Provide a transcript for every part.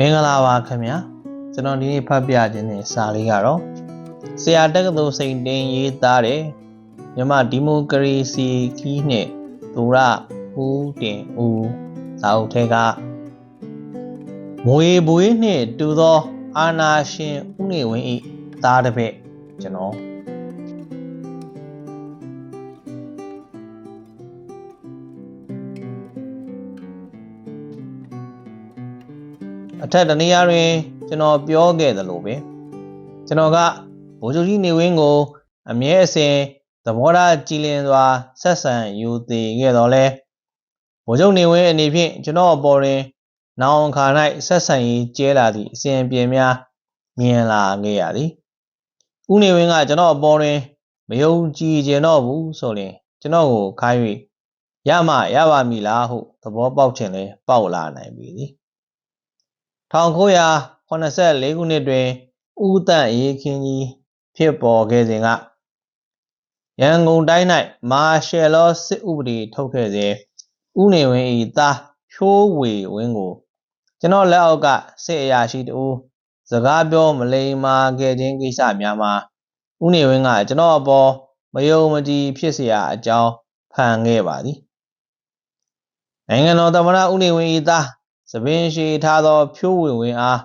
မင်္ဂလာပါခင်ဗျာကျွန်တော်ဒီနေ့ဖတ်ပြခြင်းတဲ့စာလေးကတော့ဆရာတက္ကသိုလ်စိန်တင်ရေးသားတဲ့မြန်မာဒီမိုကရေစီခီးနဲ့သူရဦးတင်ဦးစာအုပ်ထဲကမွေဘွေးနှင့်တူသော အာနာရှင်ဦးနေဝင်းဤသားတစ်ပည့်ကျွန်တော် အထက်တနေရာတွင် ကျွန်တော်ပြောခဲ့သလိုပဲကျွန်တော်ကဗိုလ်ချုပ်ကြီးနေဝင်းကို အမြဲအစဉ်သဘောထားကြည်လင်စွာဆက်ဆံယူသည်ခဲ့တော်လဲဗိုလ်ချုပ်နေဝင်းအနေဖြင့်ကျွန်တော်အပေါ်တွင် နောင်ခါ၌ဆက်ဆံရေးကျဲလာသည့်အစဉ်အပြေများမြင်လာခဲ့ရသည်ဥနေဝင်းကကျွန်တော်အပေါ်တွင်မယုံကြည်ကျင်တော့ဘူးဆိုရင်ကျွန်တော်ကိုခိုင်း၍ရမှရပါမည်လားဟုသဘောပေါက်ခြင်းလဲပေါက်လာနိုင်ပြီသည် 1984ခုနှစ်တွင်ဦးတန့်ရေးခင်းကြီးဖြစ်ပေါ်ခဲ့စဉ်ကရန်ကုန်တိုင်း၌မာရှယ်လောစစ်ဥပဒေထုတ်ခဲ့စဉ်ဦးနေဝင်း၏သားဖြိုးဝေဝင်းကိုကျွန်တော်လက်အောက်ကစစ်အရာရှိတဦးစကားပြောမလိမ္မာခဲ့ခြင်းကိစ္စများမှာဦးနေဝင်းကကျွန်တော်အပေါ်မယုံမကြည်ဖြစ်เสียအကြောင်းဖန်ခဲ့ပါသည်နိုင်ငံတော်သမ္မတဦးနေဝင်း၏သား သပင်ရှိထားသော ဖြိုးဝင်ဝင်အား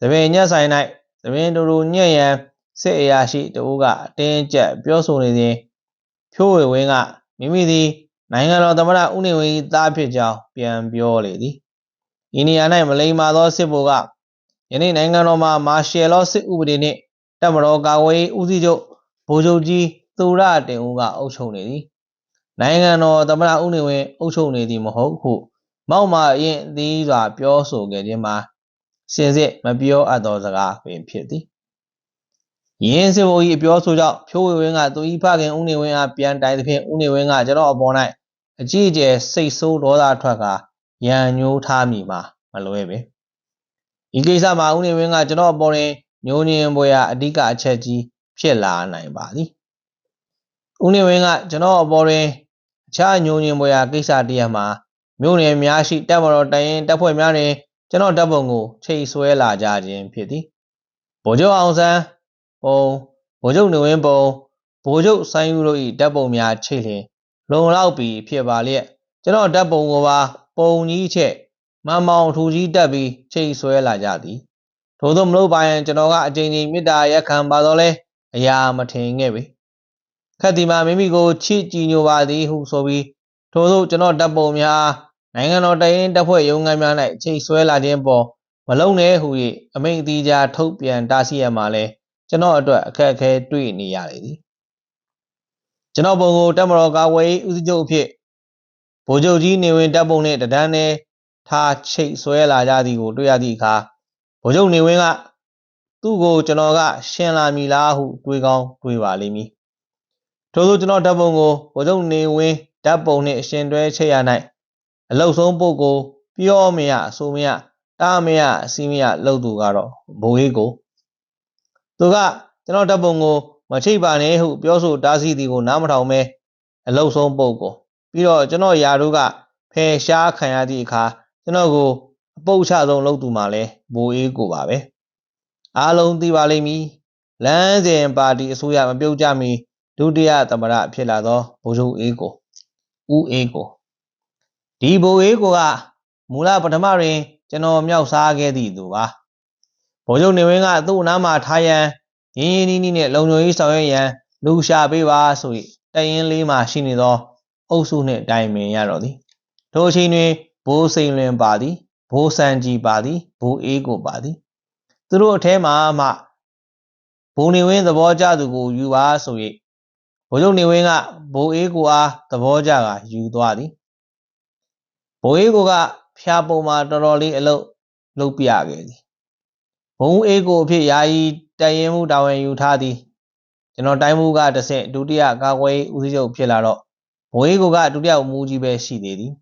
သပင်ညက်ဆိုင်၌သပင်တူတူညက်ရန်စစ်အရာရှိတဦးကအတင်းကျပ်ပြောဆိုနေစဉ်ဖြိုးဝင်ဝင်ကမိမိသည်နိုင်ငံတော်သမ္မတဦးနေဝင်း၏သားဖြစ်ကြောင်းပြန်ပြောလေသည်။ဤနေရာ၌မလိမ္မာသောစစ်ဗိုလ်ကယနေ့နိုင်ငံတော်မှာမာရှယ်လောစစ်ဥပဒေနှင့်တပ်မတော်ကာကွယ်ရေးဦးစီးချုပ်ဗိုလ်ချုပ်ကြီးသူရတင်ဦးကအုပ်ချုပ်နေသည်။နိုင်ငံတော်သမ္မတဦးနေဝင်းအုပ်ချုပ်နေသည်မဟုတ်ဟု မောက်မာရင်သီးစွာပြောဆိုခဲ့ခြင်းမှာစင်စစ်မပြောအပ်သောစကားပင်ဖြစ်သည်။ယင်းစစ်ဘိုလ်၏အပြောဆိုကြောင့်ဖြိုးဝေဝင်းကသူ၏ဖခင်ဦးနေဝင်းအားပြန်တိုင်သဖြင့်ဦးနေဝင်းကကျွန်တော်အပေါ်၌အကြီးအကျယ်စိတ်ဆိုးဒေါသထွက်ကာရန်ညှိုးထားမိမှာမလွဲပဲ။ဤကိစ္စမှာဦးနေဝင်းကကျွန်တော်အပေါ်တွင်ညှိုးညင်ပွဲရာအဓိကအချက်ကြီးဖြစ်လာနိုင်ပါသည်။ဦးနေဝင်းကကျွန်တော်အပေါ်တွင်အခြားညှိုးညင်ပွဲရာကိစ္စတည်းမှာ မြို့နယ်များရှိတပ်မတော်တိုင်ရင်တပ်ဖွဲ့များတွင်ကျွန်တော်တပ်ပုံကိုချိတ်ဆွဲလာကြခြင်းဖြစ်သည်ဗိုလ်ချုပ်အောင်ဆန်းပုံဗိုလ်ချုပ်နေဝင်းပုံဗိုလ်ချုပ်ဆိုင်းယူတို့၏တပ်ပုံများချိတ်လျင်လုံလောက်ပြီးဖြစ်ပါလျက်ကျွန်တော်တပ်ပုံကိုပါပုံကြီးချက်မန်မောင်ထူကြီးတက်ပြီးချိတ်ဆွဲလာကြသည်ထို့သောမလို့ပါရင်ကျွန်တော်ကအကြိမ်ကြိမ်မေတ္တာရက်ခံပါတော့လဲအရာမထင်ခဲ့ပေခက်ဒီမှာမိမိကိုချစ်ကြည်ညိုပါသည်ဟုဆိုပြီးထို့သောကျွန်တော်တပ်ပုံများ နိုင်ငံတော်တရင်တပ်ဖွဲ့ရုံးခန်းများ၌ချိတ်ဆွဲလာခြင်းပေါ်မလုံနဲ့ဟု၍အမိန့်အသီးကြားထုတ်ပြန်တားဆီးရမှာလဲကျွန်တော်အတွက်အခက်အခဲတွေ့နေရလေသည်ကျွန်တော်ပုံကိုတပ်မတော်ကာကွယ်ရေးဦးစီးချုပ်အဖြစ်ဗိုလ်ချုပ်ကြီးနေဝင်တပ်ပုံနှင့်တဒန်းနဲ့ထားချိတ်ဆွဲလာကြသည်ကိုတွေ့ရသည့်အခါဗိုလ်ချုပ်နေဝင်ကသူ့ကိုကျွန်တော်ကရှင်းလာမည်လားဟုတွေးကောင်းတွေးပါလိမ့်မည်ထို့သောကျွန်တော်တပ်ပုံကိုဗိုလ်ချုပ်နေဝင်တပ်ပုံနှင့်အရှင်တွဲချိတ်ရ၌ အလုတ်ဆုံးပုဂ္ဂိုလ်ပြောမရအဆိုမရတားမရအစီမရလှုပ်သူကတော့ဘိုးကြီးကိုသူကကျွန်တော်တပ်ပုံကိုမချိတ်ပါနဲ့ဟုပြောဆိုတားဆီးသည်ကိုနားမထောင်မဲအလုတ်ဆုံးပုဂ္ဂိုလ်ပြီးတော့ကျွန်တော်ယာတို့ကဖယ်ရှားခံရသည့်အခါကျွန်တော်ကိုအပုတ်ချဆုံးလှုပ်သူမှလည်းဘိုးအေးကိုပါပဲအားလုံးသိပါလိမ့်မည်လမ်းစဉ်ပါတီအစိုးရမပြုတ်ကြမီဒုတိယသမရဖြစ်လာသောဗိုလ်ချုပ်အေးကိုဦးအေးကို ဒီဘိုးအေးကိုကမူလပထမတွင် ကျွန်တော်မြောက်စားခဲ့သည့်သူပါဗိုလ်ချုပ်နေဝင်းကသူ့အနားမှာထားရန်ရင်းရင်းနှီးနှီးနဲ့လုံခြုံရေးဆောင်ရွက်ရန်လူရှာပေးပါဆို၍တရင်လေးမှရှိနေသောအုပ်စုနှင့်တိုင်ပင်ရတော့သည်ထိုအချိန်တွင်ဘိုးစိန်လွင်ပါသည်ဘိုးစံကြီးပါသည်ဘိုးအေးကိုပါသည်သူတို့အထဲမှာမှဘိုးနေဝင်းသဘောကျသူကိုယူပါဆို၍ဘိုးချုပ်နေဝင်းကဘိုးအေးကိုအားသဘောကျကယူသွားသည် ဘိုးအေးကိုကဖျားပုံမှာတော်တော်လေးအလုပ်လုပ်ပြခဲ့သည်ဘုံအေးကိုအဖြစ်ယာယီတန်ရင်မှုတာဝန်ယူထားသည်ကျွန်တော်တိုင်းမှုကတစ်ဆင့်ဒုတိယကာကွယ်ဦးစီးချုပ်ဖြစ်လာတော့ဘိုးအေးကိုကဒုတိယမူကြီးပဲရှိသေးသည်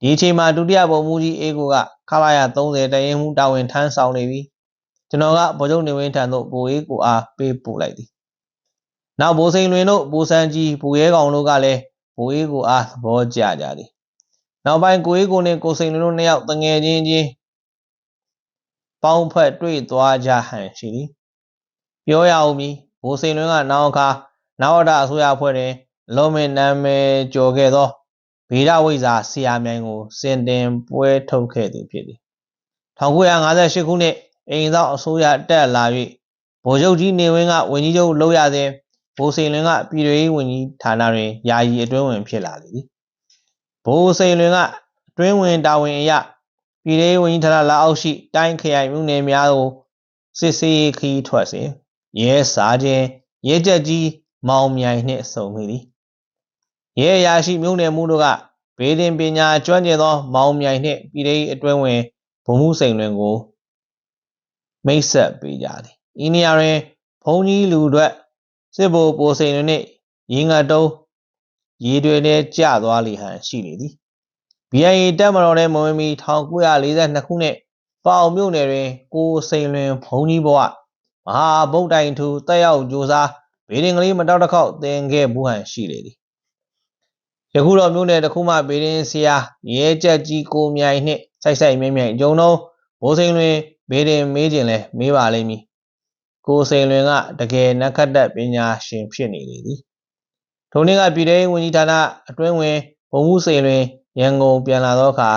ဒီအချိန်မှာဒုတိယဘုံမူကြီးအေးကိုကခလာရ30တရင်မှုတာဝန်ထမ်းဆောင်နေပြီကျွန်တော်ကဗိုလ်ချုပ်နေဝင်းထံသို့ဘိုးအေးကိုအားပေးပို့လိုက်သည်နောက်ဘိုးစိန်လွင်တို့ဘိုးစန်းကြီးဘိုးရဲကောင်တို့ကလည်းဘိုးအေးကိုအားသဘောကျကြသည် နောက်ပိုင်းကိုအေးကိုနဲ့ကိုစိန်လွင်တို့နှစ်ယောက်တငယ်ချင်းချင်းပေါင်းဖက်တွေ့သွားကြဟန်ရှိသည်ပြောရအောင်မည်ဘိုးစိန်လွင်ကနောက်အခါနဝဒအစိုးရအဖွဲ့တွင်လုံးမင်းနာမည်ကျော်ခဲ့သောဗေဒဝိဇ္ဇာဆရာမြိုင်ကိုစင်တင်ပွဲထုတ်ခဲ့သူဖြစ်သည်1958ခုနှစ်အိမ်သောအစိုးရတက်လာ၍ဗိုလ်ချုပ်ကြီးနေဝင်းကဝန်ကြီးချုပ်လုပ်ရစဉ်ဘိုးစိန်လွင်ကပြည်ထောင်ရေးဝန်ကြီးဌာနတွင်ယာယီအတွင်းဝင်ဖြစ်လာလေသည် ဘိုးစိန်လွင်ကအတွင်းဝင်တာဝန်အရပြည်ထောင်ရေးဝန်ကြီးဌာနလက်အောက်ရှိ တိုင်းခရိုင်မြို့နယ်များကိုစစ်ဆေးခီးထွက်စဉ်ရဲစားခြင်းရဲကြက်ကြီးမောင်မြိုင်နှင့်ဆုံမိသည်ရဲအရာရှိမြို့နယ်မှုတို့ကဘေးတင်ပညာကျွမ်းကျင်သော မောင်မြိုင်နှင့်ပြည်ထောင်ရေးအတွင်းဝင်ဗိုလ်မှုစိန်လွင်ကိုမိတ်ဆက်ပေးကြသည်ဤနေရာတွင်ဘုံကြီးလူတို့စစ်ဘိုလ်ပိုစိန်တွင်နှင့်ရေငတ်တုံး ရေတွေနဲ့ကျသွားလေဟန်ရှိနေသည် BIA တက်မတော်တဲ့မဝင်မီ1942ခုနှစ်ပေါ့မြို့နယ်တွင်ကိုစိန်လွင်ဘုံကြီးဘဝမဟာဗုဒ္ဓိုင်ထူတက်ရောက်ကြိုးစားဗေဒင်ကလေးမတောက်တစ်ခေါက်တင်ခဲ့ဘူးဟန်ရှိလေသည်ယခုတော့မြို့နယ်တစ်ခုမှဗေဒင်ဆရာရဲချက်ကြီးကိုမြိုင်နှင့်ဆိုင်ဆိုင်မြိုင်မြိုင်အကျုံတော့ဘိုးစိန်လွင်ဗေဒင်မေးခြင်းလဲမေးပါလိမ့်မည်ကိုစိန်လွင်ကတကယ်နက္ခတ္တပညာရှင်ဖြစ်နေလေသည် ထိုနေ့ကပြည်ထောင်ဝန်ကြီးဌာနအတွင်းဝင်ဘုံမှုစိန်လွင်ရန်ကုန်ပြန်လာသောအခါ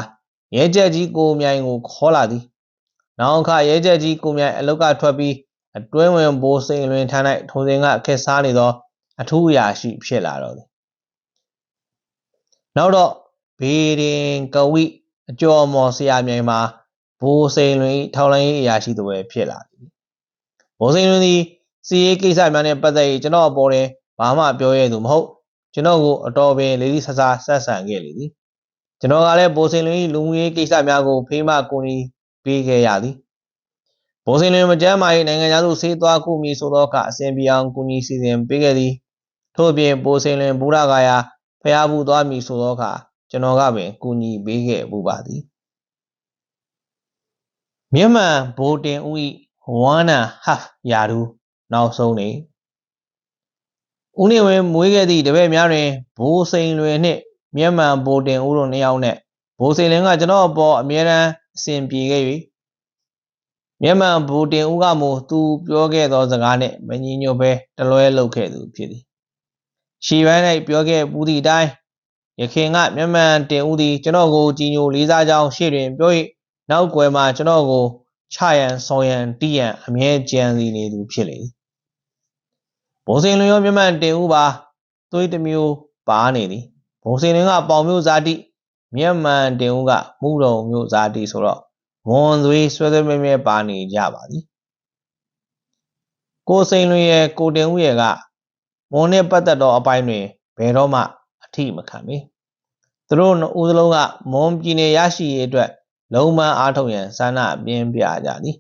ရဲချက်ကြီးကိုမြိုင်ကိုခေါ်လာသည်နောက်အခါရဲချက်ကြီးကိုမြိုင်အလုတ်ကထွက်ပြီးအတွင်းဝင်ဘိုးစိန်လွင်ထမ်း၌ထိုစဉ်ကခက်စားနေသော အထူးအရာရှိဖြစ်လာတော့သည်နောက်တော့ဘေရင်ကဝိအကျော်မော်ဆရာမြိုင်မှာဘိုးစိန်လွင်ထောင်လိုင်းရေးအရာရှိသူပဲဖြစ်လာသည်ဘိုးစိန်လွင်သည်စီရေးကိစ္စများနဲ့ပတ်သက်၍ကျွန်တော်အပေါ်တွင် ဘာမှပြောရသူမဟုတ်ကျွန်တော်ကိုအတော်ပင်လေးလေးဆဆဆက်ဆံခဲ့လေသည်ကျွန်တော်ကလည်းဘိုးစိန်လွင်၏လူမှုရေးကိစ္စများကိုဖေးမကူညီပေးခဲ့ရသည်ဘိုးစိန်လွင်မကျမ်းမာ၏နိုင်ငံသားတို့ဆေးသွားကူမီဆိုသောအခအစဉ်ပြေအောင်ကူညီစီစဉ်ပေးခဲ့သည်ထို့အပြင်ဘိုးစိန်လွင်ဘူရကာယာဖျားဘူးသွားမီဆိုသောအခါကျွန်တော်ကပင်ကူညီပေးခဲ့ပူပါသည်မြမှန်ဘိုတင်ဦး၏1 and half ရာထူးနောက်ဆုံးနေ ဦးနေဝင်းမွေးခဲ့သည့်တပည့်များတွင်ဘိုးစိန်လွင်နှင့်မြမှန်ဘိုတင်ဦးတို့နှစ်ယောက်နှင့်ဘိုးစိန်လင်းကကျွန်တော်အပေါ်အမြဲတမ်းအစဉ်ပြေခဲ့၍မြမှန်ဘိုတင်ဦးကမူသူပြောခဲ့သောစကားနှင့်မညီညွတ်ဘဲတလွဲလုပ်ခဲ့သူဖြစ်သည်ရှီပန်း၌ပြောခဲ့ပူသည့်အတိုင်းယခင်ကမျက်မှန်တင်ဦးသည်ကျွန်တော်ကိုကြည်ညိုလေးစားကြောင်းရှေ့တွင်ပြော၍နောက်ွယ်မှာကျွန်တော်ကိုချရန်ဆောင်ရန်တီးရန်အမြဲကြံစီနေသူဖြစ်လေသည် ဘုံစင်လွင်ရောမျက်မှန်တင်ဦးပါသွေးတစ်မျိုးပါနေသည်ဘုံစင်လွင်ကပေါင်မျိုးဇာတိမျက်မှန်တင်ဦးကမှုတော်မျိုးဇာတိဆိုတော့ဝန်သွေးဆွဲဆွဲမြဲမြဲပါနေကြပါသည်ကိုစိန်လွင်ရဲ့ကိုတင်ဦးရဲ့ကမွန်နဲ့ပတ်သက်သောအပိုင်းတွင်ဘယ်တော့မှအထိမခံပေသူတို့ဦးစလုံးကမွန်ပြည်နယ်ရရှိရေးအတွက်လုံးမအားထုတ်ရန်ဆန္ဒပြင်းပြကြသည်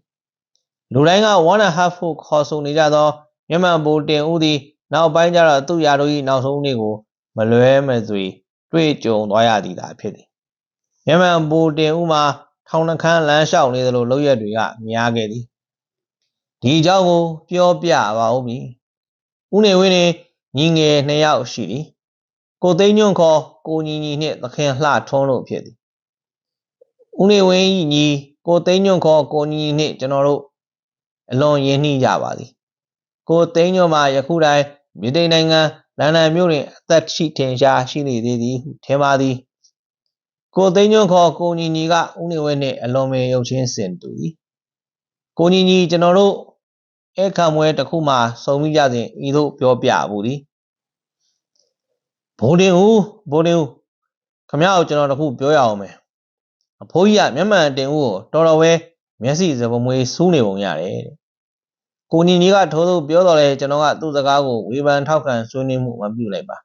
လူတိုင်းက1 and half ဖို့ခေါ်ဆိုနေကြသော မြန်မာဗိုလ်တင်ဦးသည်နောက်ပိုင်းကျတော့သူ့ရာတို့၏နောက်ဆုံးနေ့ကိုမလွဲမသွေတွေ့ကြုံသွားရသည်သာဖြစ်သည်မြန်မာဗိုလ်တင်ဦးမှာထောင်နှခမ်းလမ်းလျှောက်နေသလိုလောက်ရက်တွေကများခဲ့သည်ဒီအကြောင်းကိုပြောပြပါဦးမည်ဦးနေဝင်းနှင့်ညီငယ်နှစ်ယောက်ရှိသည်ကိုသိန်းညွန့်ခေါ်ကိုညီညီနှင့်သခင်လှထွန်းတို့ဖြစ်သည်ဦးနေဝင်း၏ညီကိုသိန်းညွန့်ခေါ်ကိုညီညီနှင့်ကျွန်တော်တို့အလွန်ရင်းနှီးကြပါသည် ကိုသိန်းညွန့်မှာယခုတိုင်မြေတိန်နိုင်ငံလန်ဒန်မြို့တွင်အသက်ရှိထင်ရှားရှိနေသေးသည်ဟုထင်ပါသည်ကိုသိန်းညွန့်ခေါ်ကိုညီညီကဦးနေဝင်းနှင့်အလွန်ပင်ရုပ်ချင်းစင်တူသည်ကိုညီညီကျွန်တော်တို့အခမ်းပွဲတစ်ခုမှစုံမိကြစဉ်ဤသို့ပြောပြဘူးသည်ဘိုးတင်ဦးဘိုးတင်ဦးခမရကိုကျွန်တော်တခုပြောရအောင်မယ်အဖိုးကြီးကမျက်မှန်တင်ဦးကိုတော်တော်ပဲမျက်စိစပမွေးစူးနေပုံရတယ်တဲ့ ကိုညီကြီးကထိုးထိုးပြောတော့လဲကျွန်တော်ကသူ့စကားကိုဝေဖန်ထောက်ခံဆွေးနွေးမှုမပြုလိုက်ပါ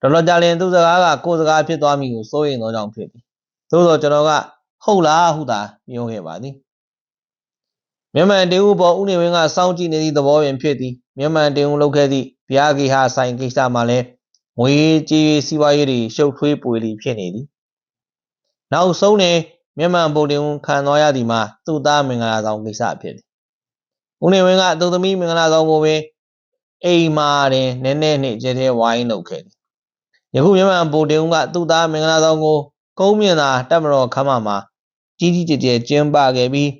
တော်တော်ကြာလင်သူ့စကားကကိုယ်စကားဖြစ်သွားမိကိုစိုးရိမ်သောကြောင့်ဖြစ်သည်သို့သောကျွန်တော်ကဟုတ်လားဟုသာပြောခဲ့ပါသည်မျက်မှန်တင်ဦးပေါ်ဦးနေဝင်းကစောင့်ကြည့်နေသည့်သဘောပင်ဖြစ်သည်မျက်မှန်တင်ဦးလုပ်ခဲ့သည့်ဘုရားဂေဟာဆိုင်ကိစ္စမှာလည်းငွေကြေးစီးပွားရေးတွေရှုပ်ထွေးပွေလီဖြစ်နေသည်နောက်ဆုံးတွင်မျက်မှန်ပုံတင်ခံသွားရသည်မှာသူ့သားမင်္ဂလာဆောင်ကိစ္စဖြစ်သည် ဦးနေဝင်းကသူသမီးမင်္ဂလာဆောင်ကိုပင်အိမ်မာတွင်နည်းနည်းနှင့်ကျဲကျဲဝိုင်းလုပ်ခဲ့သည်ယခုမျက်မှန်ပုံတင်ကသူ့သားမင်္ဂလာဆောင်ကိုကုန်းမြင့်သာတက်မတော်ခမ်းမမှာကြီးကြီးကျယ်ကျယ်ကျင်းပခဲ့ပြီး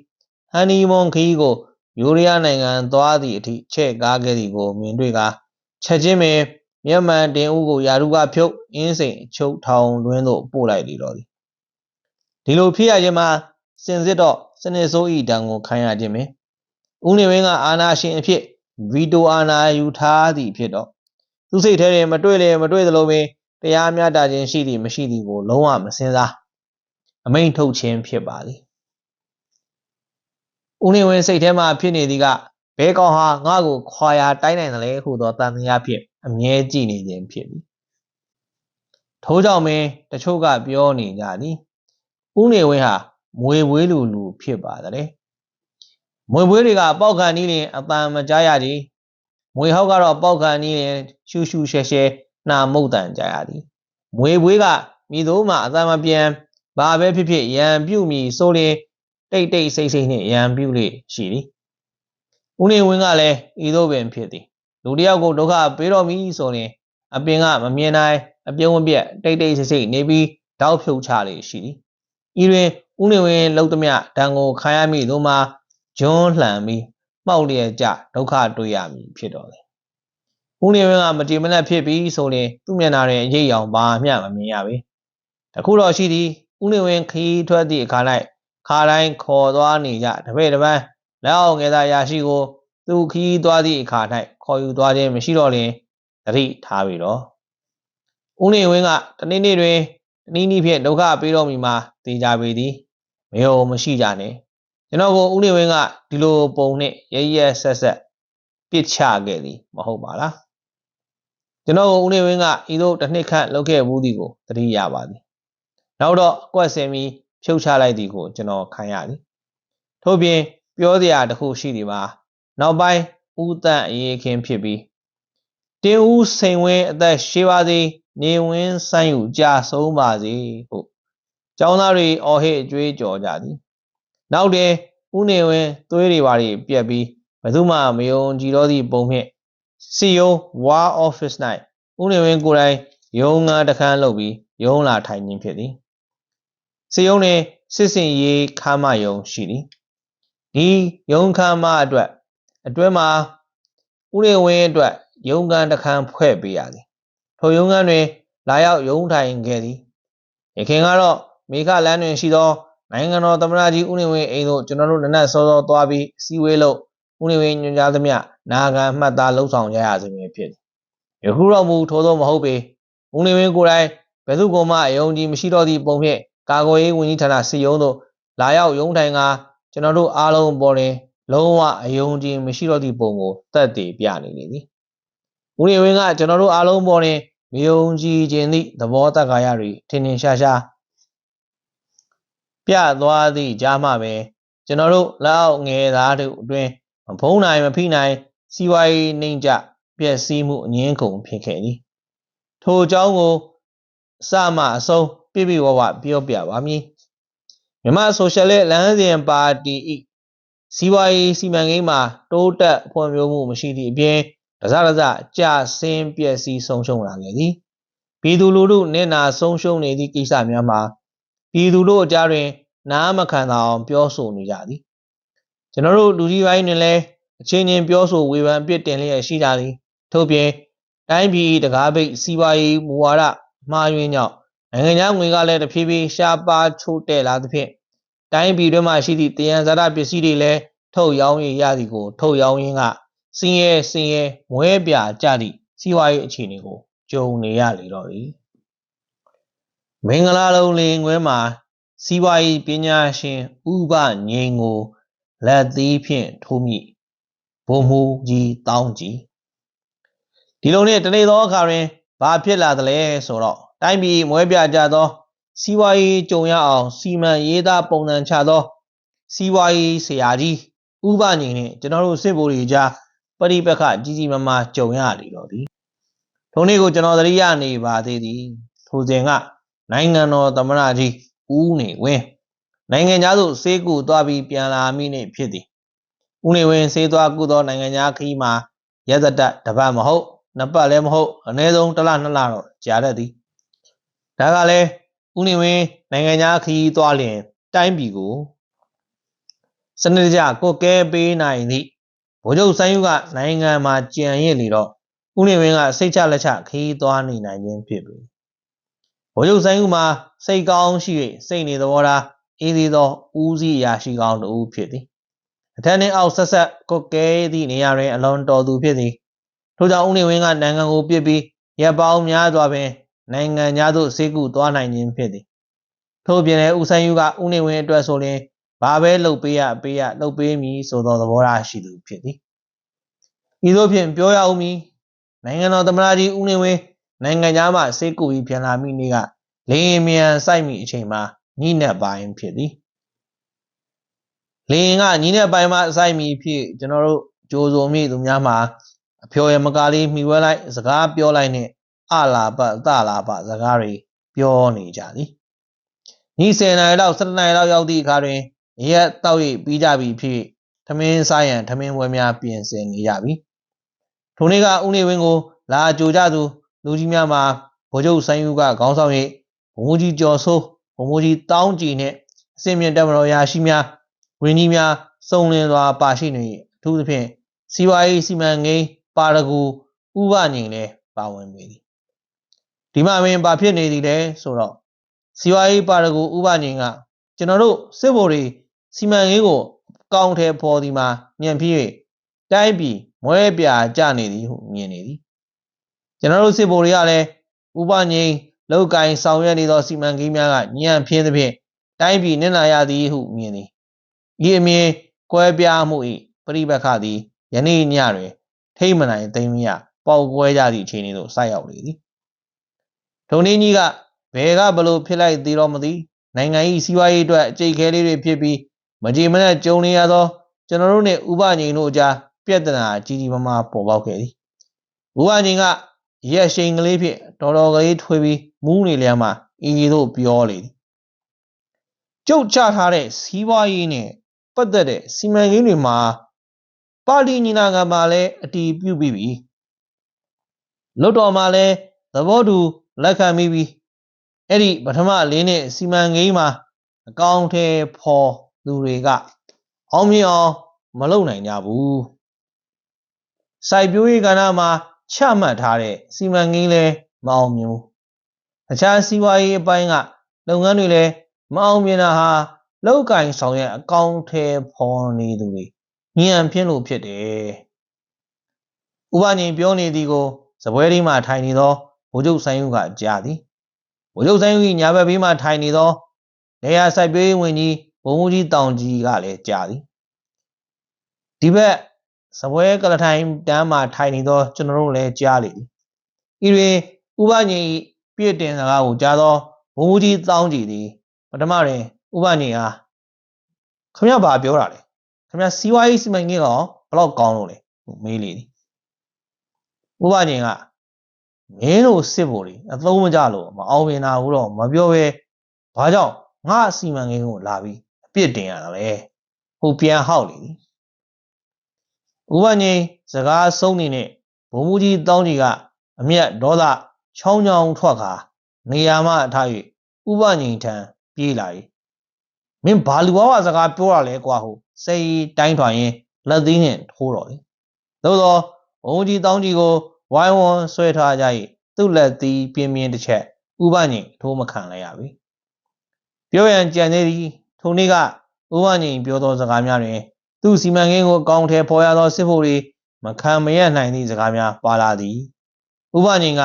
ဟန်နီမွန်ခီးကိုယူရီးယားနိုင်ငံသွားသည့်အထိချဲ့ကားခဲ့သည်ကိုမြင်တွေ့ကချက်ချင်းပင်မြန်မာတင်ဦးကိုယာရုကဖြုတ်အင်းစိန်ချုပ်ထောင်တွင်းသို့ပို့လိုက်လေတော့သည်ဒီလိုဖြစ်ရခြင်းမှာစင်စစ်တော့စနစ်ဆိုးဤတံကိုခံရခြင်းပင် ဦးနေဝင်းကအာနာရှင်အဖြစ်ဗီတိုအာနာယူထားသည့်ဖြစ်တော့သူစိတ်ထဲတွင်မတွေ့လေမတွေ့သလိုပင်တရားမျှတခြင်းရှိသည်မရှိသည်ကိုလုံးဝမစင်စားအမိန်ထုတ်ခြင်းဖြစ်ပါသည်ဦးနေဝင်းစိတ်ထဲမှာဖြစ်နေသည်ကဘဲကောင်ဟာငါ့ကိုခွာရာတိုင်းနိုင်တယ်လေဟုသောတန်တရားဖြင့်အမြဲကြည့်နေခြင်းဖြစ်သည်ထိုးကြောင့်ပင်တချို့ကပြောနေကြသည်ဦးနေဝင်းဟာမွေဝေးလူလူဖြစ်ပါတယ် မွေဝေးတွေကပေါက်ခံနီးရင်အပန်မကြားရသည်မွေဟောက်ကတော့ပေါက်ခံနီးရင်ရှူရှူရှဲရှဲနှာမုတ်တန်ကြရသည်မွေဝေးကမိတို့မှအတန်မပြန်ဘာပဲဖြစ်ဖြစ်ရန်ပြုတ်မီဆိုရင်တိတ်တိတ်ဆိတ်ဆိတ်နှင့်ရန်ပြုတ်လေရှိသည်ဦးနေဝင်းကလည်းဤသို့ပင်ဖြစ်သည်လူတယောက်ကိုဒုက္ခပေးတော်မူဆိုရင်အပင်ကမမြင်နိုင်အပြုံးမပြက်တိတ်တိတ်ဆိတ်ဆိတ်နေပြီးတောက်ဖြုတ်ချလေရှိသည်ဤတွင်ဦးနေဝင်းလှုပ်သမျှဒဏ်ကိုခံရမိသို့မှ ဂျွန်းလှန်ပြီးမှောက်လျက်ကြဒုက္ခတွေ့ရမည်ဖြစ်တော်လေဦးနေဝင်းကမကြည်မလန့်ဖြစ်ပြီးဆိုရင်သူ့မျက်နှာတွင်အရေးရောင်ဘာမျှမမြင်ရပေတခုတော့ရှိသည်ဦးနေဝင်းခီးထွက်သည့်အခါ၌ခါတိုင်းခေါ်သွားနေကြတပည့်တပန်းလက်အောင်ငယ်သားရာရှိကိုသူခီးသွားသည့်အခါ၌ခေါ်ယူသွားခြင်းမရှိတော့လျင်တတိထားပြီတော့ဦးနေဝင်းကတနေ့နေ့တွင်တနည်းနည်းဖြင့်ဒုက္ခပေးတော်မူမှာသိကြပေသည်မယုံမရှိကြနဲ့ ကျွန်တော်ကိုဦးနေဝင်းကဒီလိုပုံနဲ့ရရဆက်ဆက်ပစ်ချခဲ့သည်မဟုတ်ပါလားကျွန်တော်ကိုဦးနေဝင်းကဤသို့တစ်နှစ်ခန့်လုပ်ခဲ့မှုသည်ကိုသတိရပါသည်နောက်တော့အကွက်ဆင်ပြီးဖြုတ်ချလိုက်သည်ကိုကျွန်တော်ခံရသည်ထို့ပြင်ပြောစရာတစ်ခုရှိသည်မှာနောက်ပိုင်းဦးတန့်အေးခင်ဖြစ်ပြီးတင်းဦးစိန်ဝင်းအသက်ရှိပါသည်နေဝင်းဆိုင်ယူကြာဆုံးပါစေဟုကျောင်းသားတွေအော်ဟစ်အကြွေးကြော်ကြသည် နောက်တွင်ဦးနေဝင်းသွေးတွေပါတွေပြက်ပြီးဘယ်သူမှမယုံကြည်တော့သည့်ပုံဖြင့်စီယုံဝါ office ၌ဦးနေဝင်းကိုယ်တိုင်ရုံးငါတခန်းလုပ်ပြီးရုံးလာထိုင်ခြင်းဖြစ်သည်စီယုံတွင်စစ်စင်ရေးခါမယုံရှိသည်ဒီရုံးခါမအတွက်အတွဲမှာဦးနေဝင်းအတွက်ရုံးကန်တခန်းဖွဲ့ပေးရသည်ထိုရုံးခန်းတွင် လာရောက်ရုံးထိုင်ခဲ့သည်ရခင်ကတော့မိခလန်းတွင်ရှိသော နိုင်ငံတော်သမ္မတကြီးဦးနေဝင်းအိမ်သို့ကျွန်တော်တို့နနက်စောစောသွားပြီးအစည်းအဝေးလုပ်ဦးနေဝင်းညွှန်ကြားသမျှနာခံမှတ်သားလှုပ်ဆောင်ကြရစေမည်ဖြစ်သည်ယခုတော့မူထိုးသောမဟုတ်ပေဦးနေဝင်းကိုယ်တိုင်ဘယ်သူကမှအယုံကြည်မရှိတော့သည့်ပုံဖြင့်ကာကွယ်ရေးဝန်ကြီးဌာနစီယုံသို့လာရောက်ရုံးထိုင်ကကျွန်တော်တို့အားလုံးပေါ်တွင်လုံးဝအယုံကြည်မရှိတော့သည့်ပုံကိုသက်သေပြနေလေသည်ဦးနေဝင်းကကျွန်တော်တို့အားလုံးပေါ်တွင်မယုံကြည်ခြင်းသည့်သဘောတက္ကာရတွေထင်ထင်ရှားရှား ပြသွားသည့်ကြားမှပဲကျွန်တော်တို့လက်အောက်ငယ်သားတို့အတွင်းမဖုံးနိုင်မဖိနိုင်စီဝါရေးနှိမ့်ကြပျက်စီးမှုအငင်းကုန်ဖြစ်ခဲ့သည်ထိုအကြောင်းကိုအစမှအဆုံးပြပြဝဝပြောပြပါမည်မြန်မာဆိုရှယ်လစ်လမ်းစဉ်ပါတီ၏စီဝါရေးစီမံကိန်းမှာတိုးတက်ဖွံ့ဖြိုးမှုမရှိသည့်အပြင်တစတစကြာဆင်းပျက်စီးဆုံးရှုံးလာခဲ့သည်ပြည်သူလူထုနစ်နာဆုံးရှုံးနေသည့်ကိစ္စများမှာ ပြည်သူတို့အကြားတွင် နားမခံသာအောင် ပြောဆိုနေကြသည်ကျွန်တော်တို့လူကြီးပိုင်းတွင်လည်းအချင်းချင်းပြောဆိုဝေဖန်ပြစ်တင်လျက်ရှိကြသည်ထို့ပြင်တိုင်းပြည်တကားပိတ်စီးပွားရေးမူဝါဒမှားယွင်းကြောင့်နိုင်ငံခြားငွေကလည်းတဖြည်းဖြည်းရှားပါချို့တဲ့လာသဖြင့်တိုင်းပြည်တွင်းမှာရှိသည့်တယံဇာတပစ္စည်းတွေလည်းထုတ်ရောင်းရသည်ကို ထုတ်ရောင်းရင်းကစင်းရဲစင်းရဲမွဲပြကြသည့်စီးပွားရေးအခြေအနေကိုကြုံနေရလေတော့သည် မင်္ဂလာလုံးလင်ခွဲမှာစီးပွားရေးပညာရှင်ဥပငိန်ကိုလက်သေးဖြင့်ထိုးမိဘုံမူကြီးတောင်းကြည်ဒီလိုနဲ့တနေ့သောအခါတွင်ဘာဖြစ်လာသလဲဆိုတော့တိုင်းပြည်မွဲပြကြသော စီးပွားရေးကြုံရအောင်စီမံရေးသားပုံစံချသော စီးပွားရေးဆရာကြီးဥပငိန်နဲ့ကျွန်တော်တို့စစ်ဗိုလ်တွေကြားပရိပက္ခကြီးကြီးမားမားကြုံရလေတော့သည်ထိုနေ့ကိုကျွန်တော်သတိရနေပါသေးသည်ထိုစဉ်က နိုင်ငံတော်သမ္မတကြီးဦးနေဝင်းနိုင်ငံသားတို့စေးကူသွားပြီးပြန်လာမိနေဖြစ်သည်ဦးနေဝင်းစေးသွားကူသောနိုင်ငံသားခီးမှာရက်သက်တပတ်မဟုတ်နှစ်ပတ်လည်းမဟုတ်အနည်းဆုံးတစ်လနှစ်လတော့ကြာတတ်သည်ဒါကလည်းဦးနေဝင်းနိုင်ငံသားခီးသွားလျင် တိုင်းပြည်ကိုစနစ်တကျကွက်ကဲပေးနိုင်သည့်ဗိုလ်ချုပ်ဆိုင်ယူကနိုင်ငံမှာကြံရစ်လေတော့ဦးနေဝင်းကစိတ်ချလက်ချခီးသွားနေနိုင်ခြင်းဖြစ်ပြီ ဗိုလ်ချုပ်ဆိုင်ယူမှာစိတ်ကောင်းရှိ၍စိတ်နေသဘောထားအေးသေးသောဦးစီးရာရှိကောင်းတူဖြစ်သည်အထက်နှင့်အောက်ဆက်ဆက်ကွက်ကဲသည့်နေရာတွင်အလွန်တော်သူဖြစ်သည်ထို့ကြောင့်ဦးနေဝင်းကနိုင်ငံကိုပြစ်ပြီးရပ်ပေါင်းများစွာပင်နိုင်ငံသားတို့စေကူသွားနိုင်ခြင်းဖြစ်သည်ထို့ပြင်လည်းဦးဆိုင်ယူကဦးနေဝင်းအတွက်ဆိုရင်ဘာပဲလှုပ်ပေးရပေးရလှုပ်ပေးမည်ဆိုသောသဘောထားရှိသူဖြစ်သည်ဤသို့ဖြင့်ပြောရအောင်မည်နိုင်ငံတော်သမ္မတကြီးဦးနေဝင်း နိုင်ငံသားမှစေကူပြီးပြန်လာမိနေ့ကလင်းမြန်စိုက်မိအချိန်မှာညှိနှက်ပိုင်းဖြစ်သည်လင်းကညှိနှက်ပိုင်းမှာစိုက်မိဖြစ်ကျွန်တော်တို့ကြိုးစုံမိသူများမှာအဖျော်ရမကားလေးမိဝဲလိုက်စကားပြောလိုက်နဲ့အလာပအတလာပစကားတွေပြောနေကြသည်ည10နာရီလောက်17နာရီလောက်ရောက်သည့်အခါတွင်ရက်တောက်ရိပ်ပြီးကြပြီဖြစ်ထမင်းစားရန်ထမင်းပွဲများပြင်ဆင်နေကြပြီထိုနေ့ကဦးနေဝင်းကိုလာကြိုကြသူ လူကြီးများမှာဗိုလ်ချုပ်ဆိုင်ယူကခေါင်းဆောင်၍ဘုံမူကြီးကျော်စိုးဘုံမူကြီးတောင်းကြည်နှင့်အစင်မြင့်တပ်မတော်ရာရှိများဝင်းကြီးများစုံလင်စွာပါရှိနေအထူးသဖြင့်စီဝါရေးစီမံကိန်းပါရဂူဥပငိန်လည်းပါဝင်ပေသည်ဒီမှာမင်းဘာဖြစ်နေသည်လဲဆိုတော့စီဝါရေးပါရဂူဥပငိန်ကကျွန်တော်တို့စစ်ဗိုလ်တွေစီမံကိန်းကိုကောင်းထဲပေါ်ဒီမှာညံပြည့်တိုင်းပြည်မွဲပြာကြနေသည်ဟုမြင်နေသည် ကျွန်တော်တို့စစ်ဗိုလ်တွေကလည်းဥပငိန်လောက်ကင်ဆောင်ရွက်နေသောစီမံကိန်းများကညံပြင်းသဖြင့်တိုင်းပြည်နစ်နာရသည်ဟုမြင်သည်ဤအမြင်ကွဲပြားမှု၏ပြိပခသည်ယနေ့ညတွင်ထိမ့်မနိုင်သိမ်းမရပေါက်ကွဲကြသည့်အခြေအနေသို့ဆိုက်ရောက်လေသည်ထုံင်းကြီးကဘယ်ကဘလို့ဖြစ်လိုက်သေးတော့မသိနိုင်ငံ၏စီးပွားရေးအတွက်အကျိတ်ခဲလေးတွေဖြစ်ပြီးမကြေမနက်ကြုံနေရသောကျွန်တော်တို့နှင့်ဥပငိန်တို့အကြားပြဿနာကြီးကြီးမားမားပေါ်ပေါက်ခဲ့သည်ဥပငိန်က ရက်ရှိန်ကလေးဖြင့်တော်တော်ကလေးထွေးပြီးမူးနေလျက်မှအီကြီးတို့ပြောလေသည်ကျုပ်ချထားတဲ့စီးပွားရေးနဲ့ပတ်သက်တဲ့စီမံကိန်းတွေမှာပါလီညီနာခံမှာလည်းအတီးပြုတ်ပြီးပြီလွတ်တော်မှာလည်းသဘောတူလက်ခံပြီးပြီအဲ့ဒီပထမလင်းနဲ့စီမံကိန်းမှာအကောင့်ထဲဖော်သူတွေကအောင်မြင်အောင်မလုပ်နိုင်ကြဘူးစိုက်ပျိုးရေးကဏ္ဍမှာ ချမှတ်ထားတဲ့စီမံကိန်းလည်းမအောင်မြင်ဘူးအခြားစီးပွားရေးအပိုင်းကလုပ်ငန်းတွေလည်းမအောင်မြင်တာဟာလောက်ကင်ဆောင်ရဲ့အကောင့်ထဲဖော်နေသူတွေညံပြင်းလို့ဖြစ်တယ်။ဥပညင်ပြောနေသည်ကိုစပွဲရင်းမှထိုင်နေသောဗိုလ်ချုပ်ဆိုင်ဦးကကြားသည်။ဗိုလ်ချုပ်ဆိုင်ဦး၏ညာဘက်ဘေးမှထိုင်နေသောနေရာဆိုင်ပြေးဝင်ကြီးဘုံဦးကြီးတောင်ကြီးကလည်းကြားသည်။ဒီဘက် စပွဲကလထိုင်တန်းမှထိုင်နေသောကျွန်တော်တို့လည်းကြားလေသည်။ဤတွင်ဥပညင်၏ပြည့်တင်စကားကိုကြားသောဘုံဦးကြီးတောင်ကြီးသည်ပထမတွင်ဥပညင်အားခမရဘာပြောတာလဲခင်ဗျာစီးပွားရေးစီမံကိန်းကောင်ဘလောက်ကောင်းလို့လဲမေးလေသည်ဥပညင်ကမင်းတို့စစ်ဖို့လေအသုံးမကြလို့မအောင်မြင်တာဘူးတော့မပြောပဲဘာကြောင့်ငါအစီမံကိန်းကိုလာပြီးအပြစ်တင်ရတာလဲဟိုပြန်ဟောက်လေ ဥပညင်စကားဆုံးနေနဲ့ဘုံမူကြီးတောင်းကြီးကအမျက်ဒေါသချောင်းချောင်းထွက်ခါနေရာမှထား၍ဥပညင်ထံပြေးလာ၏မင်းဘာလူဘဝစကားပြောရလဲကွာဟုစိတ်တိုင်းထွာရင်လက်သီးနှင့်ထိုးတော်၏သို့သောဘုံကြီးတောင်းကြီးကိုဝိုင်းဝန်းဆွဲထားကြ၏သူ့လက်သီးပြင်းပြင်းတစ်ချက်ဥပညင်ထိုးမခံလိုက်ရပြီပြောရန်ကြံနေသည်ထိုနေ့ကဥပညင်ပြောသောစကားများတွင် သူ့စီမံကိန်းကိုအကောင့်ထဲပေါ်ရသောစစ်ဖို့တွေမခံမရနိုင်သည့်စကားများပါလာသည်ဥပညင်က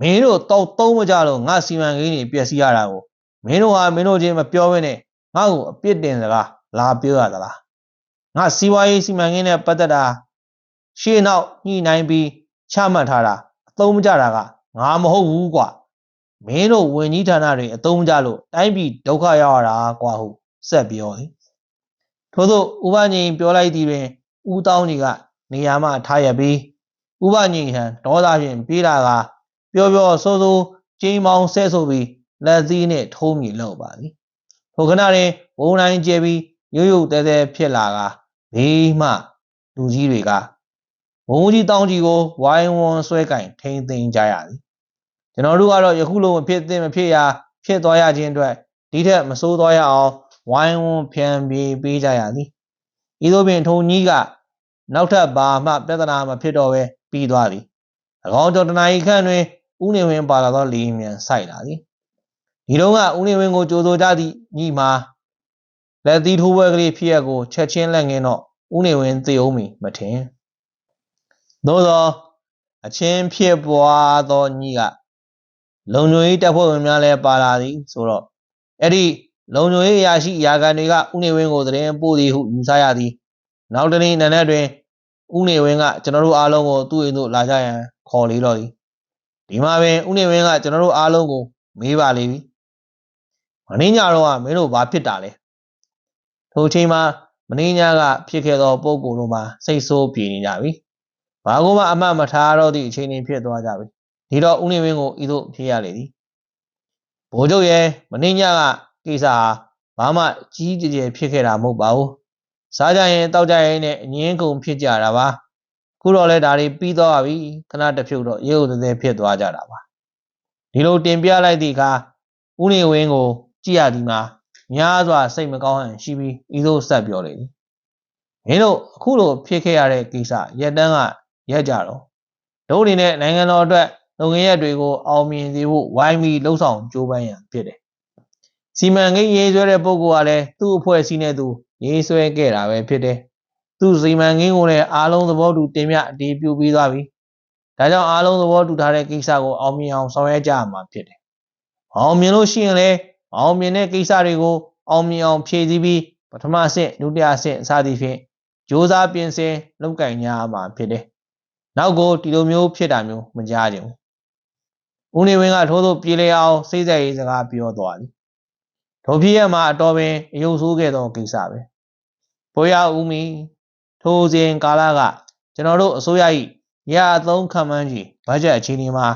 မင်းတို့တော့သုံးမကြလို့ငါစီမံကိန်းတွေပျက်စီးရတာကိုမင်းတို့ဟာမင်းတို့ချင်းမပြောဘဲနဲ့ငါ့ကိုအပြစ်တင်စကားလာပြောရသလားငါစီးပွားရေးစီမံကိန်းနဲ့ပတ်သက်တာရှေ့နောက်ညှိနှိုင်းပြီးချမှတ်ထားတာအသုံးမကျတာကငါမဟုတ်ဘူးကွာမင်းတို့ဝင်ကြီးဌာနတွေအသုံးမကျလို့တိုင်းပြည်ဒုက္ခရောက်ရတာကွာဟုဆက်ပြောတယ် ထို့သောဥပညင်ပြောလိုက်သည်တွင်ဦးတောင်းကြီးကနေရာမှထားရပြီးဥပညင်ဟံဒေါသဖြင့်ပြေးလာကပျော်ပျော်ဆိုးဆိုးကျင်းမောင်းဆဲဆိုပြီးလက်သီးနှင့်ထိုးမိလောက်ပါသည်ထိုခဏတွင်ဘုံတိုင်းကျဲပြီးရုပ်ရုပ်တဲတဲဖြစ်လာကဘေးမှလူကြီးတွေကဘုံကြီးတောင်းကြီးကိုဝိုင်းဝန်းဆွဲကင်ထိမ့်သိမ်းကြရသည်ကျွန်တော်တို့ကတော့ယခုလိုမဖြစ်သင့်မဖြစ်ရာဖြစ်သွားရခြင်းအတွက်ဒီထက်မဆိုးသွားရအောင် ဝိုင်းဝန်းဖြန်ပြေးပေးကြရသည်ဤသို့ပင်ထုံကြီးကနောက်ထပ်ဘာမှပြဿနာမဖြစ်တော့ပဲပြီးသွားသည်၎င်းကြောင့်တနာ E ခန့်တွင်ဦးနေဝင်းပါလာသောလီမြန်ဆိုင်လာသည်ဒီတော့ကဦးနေဝင်းကိုကြိုးစိုးကြသည့်ညီမှာလက်သီးထိုးပွဲကလေးဖြစ်ရကိုချက်ချင်းလက်ငင်းတော့ဦးနေဝင်းသေအောင်မီမထင်သို့သောအချင်းဖြစ်ပွားသောညီကလုံညွေးတပ်ဖွဲ့ဝင်များလည်းပါလာသည်ဆိုတော့အဲ့ဒီ လုံညွေးအရာရှိအရာခံတွေကဦးနေဝင်းကိုသတင်းပို့သည်ဟုယူဆရသည်နောက်တနေ့နံနက်တွင်ဦးနေဝင်းကကျွန်တော်တို့အားလုံးကိုသူ့အိမ်သို့လာကြရန်ခေါ်လေတော့သည်ဒီမှာပင်ဦးနေဝင်းကကျွန်တော်တို့အားလုံးကိုမေးပါလေပြီမင်းညတော့ကမင်းတို့ဘာဖြစ်တာလဲထိုအချိန်မှာမင်းညကဖြစ်ခဲ့သောပုံကိုယ်တို့မှာစိတ်ဆိုးပြေနေကြပြီဘာကိုမှအမှတ်မထားတော့သည့်အချိန်တွေဖြစ်သွားကြပြီဒီတော့ဦးနေဝင်းကိုဤသို့ဖြစ်ရလေသည်ဘိုးချုပ်ရဲ့မင်းညက ကိစ္စဟာဘာမှကြီးကြဲကြဲဖြစ်ခဲ့တာမဟုတ်ပါဘူးစားကြရင်တောက်ကြရင်နဲ့အငင်းကုန်ဖြစ်ကြတာပါခုတော့လဲဒါတွေပြီးသွားပြီခဏတစ်ဖြုတ်တော့ရုပ်သေးသေးဖြစ်သွားကြတာပါဒီလိုတင်ပြလိုက်သည့်အခါဦးနေဝင်းကို ကြည့်ရသည်မှာများစွာစိတ်မကောင်းဟန်ရှိပြီးဤသို့ဆက်ပြောလေသည်မင်းတို့အခုလိုဖြစ်ခဲ့ရတဲ့ကိစ္စရက်တန်းကရက်ကြတော့တို့အနေနဲ့နိုင်ငံတော်အတွက်လုပ်ငန်းရက်တွေကိုအောင်မြင်စေဖို့ဝိုင်းပြီးလှုံ့ဆော်ကြိုးပမ်းရန်ဖြစ်တယ် စီမံကိန်းရေးဆွဲတဲ့ပုဂ္ဂိုလ်ကလည်းသူ့အဖွဲ့အစည်းနဲ့သူရေးဆွဲခဲ့တာပဲဖြစ်တယ်။သူ့စီမံကိန်းကိုလည်းအားလုံးသဘောတူတင်ပြအတည်ပြုပြီးသွားပြီ။ဒါကြောင့်အားလုံးသဘောတူထားတဲ့ကိစ္စကိုအောင်မြင်အောင်ဆောင်ရွက်ကြရမှာဖြစ်တယ်။အောင်မြင်လို့ရှိရင်လည်းအောင်မြင်တဲ့ကိစ္စတွေကိုအောင်မြင်အောင်ဖြည့်ဆည်းပြီးပထမအဆင့်ဒုတိယအဆင့်အစသည်ဖြင့်စ조사ပြင်ဆင်လုပ်ကင်ကြရမှာဖြစ်တယ်။နောက်ကိုဒီလိုမျိုးဖြစ်တာမျိုးမကြားကြဘူး။ဦးနေဝင်းကထိုးသို့ပြေလည်အောင်စိတ်ဆက်ရေးစကားပြောသွားသည်။ ထိုဖြစ်ရမှာအတော်ပင်အယုံဆိုးခဲ့သောကိစ္စပဲ။ဘိုးရဦးမီထိုစဉ်ကာလကကျွန်တော်တို့အစိုးရ၏ရအသုံးခံမှန်းကြီးဘတ်ဂျက်အခြေအနေမှာ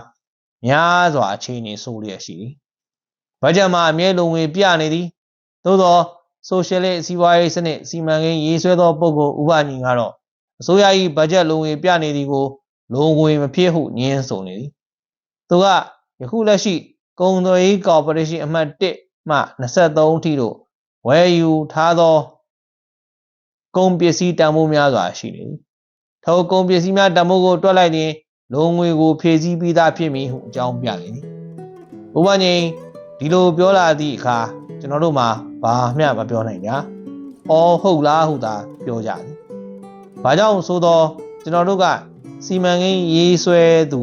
များစွာအခြေအနေဆိုးလျက်ရှိသည်။ဘတ်ဂျက်မှာအမြဲလုံငွေပြနေသည်။သို့သောဆိုရှယ်လစ်စီးပွားရေးစနစ်စီမံကိန်းရေးဆွဲသောပုဂ္ဂိုလ်ဥပညီကတော့အစိုးရ၏ဘတ်ဂျက်လုံငွေပြနေသည်ကိုလုံငွေမဖြစ်ဟုညင်းဆိုနေသည်။သူကယခုလက်ရှိကုံသွေးကော်ပိုရေးရှင်းအမှတ်1 မှ23အထိတို့ဝယ်ယူထားသောကုန်ပစ္စည်းတန်ဖိုးများစွာရှိနေသည်။ထိုကုန်ပစ္စည်းများတန်ဖိုးကိုတွက်လိုက်ရင်လုံငွေကိုဖြည့်ဆည်းပြီးသားဖြစ်မည်ဟုအကြောင်းပြလေသည်။ဥပမာဒီလိုပြောလာသည့်အခါကျွန်တော်တို့မှာဘာမျှမပြောနိုင်ကြ။အော်ဟုတ်လားဟုသာပြောကြသည်။ဘာကြောင့်ဆိုတော့ကျွန်တော်တို့ကစီမံကိန်းရေးဆွဲသူ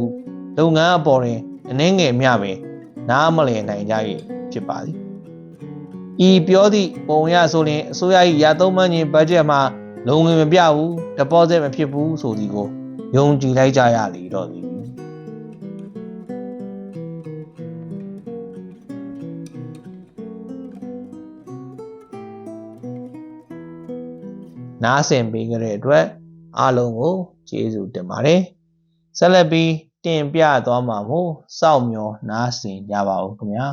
လုပ်ငန်းအပေါ်တွင်အနှင်းငယ်မျှပင်နားမလည်နိုင်ကြ၏ဖြစ်ပါသည်။ ဤပြောသည့်ပုံရဆိုရင်အစိုးရ၏ရာသုံးမှန်းခြင်းဘတ်ဂျက်မှာလုံငွေမပြဘူး deposit မဖြစ်ဘူးဆိုသည်ကိုယုံကြည်လိုက်ကြရလေတော့သည်နားဆင်ပေးကြတဲ့အတွက်အားလုံးကိုကျေးဇူးတင်ပါတယ်ဆက်လက်ပြီးတင်ပြသွားမှာမို့စောင့်မျှော်နားဆင်ကြပါဦးခင်ဗျာ